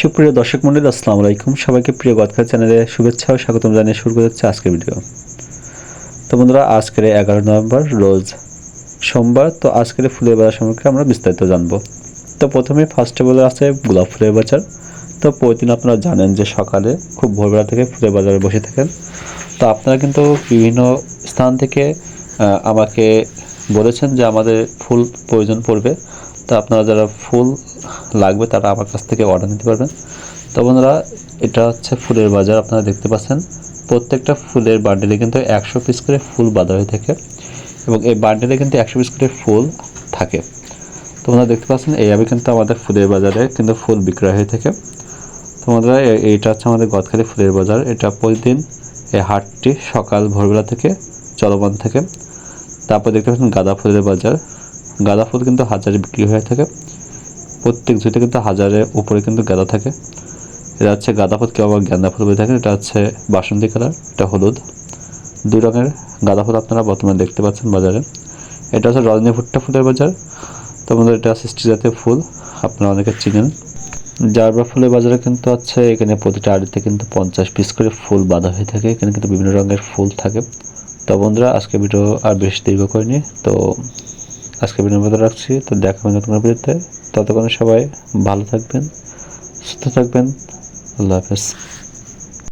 সুপ্রিয় দর্শক মন্ডলী, আসসালামু আলাইকুম। সবাইকে প্রিয় গদখা চ্যানেলে শুভেচ্ছা ও স্বাগতম জানিয়ে শুরু করে হচ্ছে আজকের ভিডিও। তো বন্ধুরা, আজকের এগারো নভেম্বর, রোজ সোমবার, তো আজকের ফুলের বাজার সম্পর্কে আমরা বিস্তারিত জানব। তো প্রথমে ফার্স্টে বলে আছে গোলাপ ফুলের বাজার। তো প্রতিদিন আপনারা জানেন যে সকালে খুব ভোরবেলা থেকে ফুলের বাজারে বসে থাকেন। তো আপনারা কিন্তু বিভিন্ন স্থান থেকে আমাকে বলেছেন যে আমাদের ফুল প্রয়োজন পড়বে। তো আপনারা যারা ফুল লাগবে তারা আমার কাছ থেকে অর্ডার নিতে পারবেন। তো বন্ধুরা, এটা হচ্ছে ফুলের বাজার, আপনারা দেখতে পাচ্ছেন। প্রত্যেকটা ফুলের বান্ডেলে কিন্তু একশো পিস করে ফুল বাঁধা হয়ে থাকে এবং এই বান্ডেলে কিন্তু একশো পিস করে ফুল থাকে। তো বন্ধুরা, দেখতে পাচ্ছেন, এইভাবে কিন্তু আমাদের ফুলের বাজারে কিন্তু ফুল বিক্রয় হয়ে থাকে। তো বন্ধুরা এইটা হচ্ছে আমাদের গদখালি ফুলের বাজার। এটা প্রতিদিন এই হাটটি সকাল ভোরবেলা থেকে চলমান থাকে। তারপর দেখতে পাচ্ছেন গাঁদা ফুলের বাজার। গাঁদা ফুল কিন্তু হাজারে বিক্রি হয়ে থাকে। প্রত্যেক ঝুঁতে কিন্তু হাজারের উপরে কিন্তু গাঁদা থাকে। এটা হচ্ছে গাঁদা ফুল কেউ আবার গাঁদা ফুল বলে থাকেন, এটা হচ্ছে বাসন্তী কালার, এটা হলুদ। দুই রঙের গাঁদা ফুল আপনারা বর্তমানে দেখতে পাচ্ছেন বাজারে। এটা হচ্ছে রজনী ভুট্টা ফুলের বাজার। তো আমাদের এটা সৃষ্টি জাতীয় ফুল, আপনারা অনেকে চিনেন। জারবা ফুলের বাজারে কিন্তু আছে এখানে প্রতিটা আড়িতে কিন্তু পঞ্চাশ পিস করে ফুল বাঁধা হয়ে থাকে। এখানে কিন্তু বিভিন্ন রঙের ফুল থাকে। তো বন্ধুরা, আজকে ভিডিও আর বেশ দীর্ঘ করিনি। তো আজকে মধ্যে রাখছি। তো দেখা হবে নতুন ভিডিওতে। ততক্ষণে সবাই ভালো থাকবেন, সুস্থ থাকবেন। আল্লাহ হাফেজ।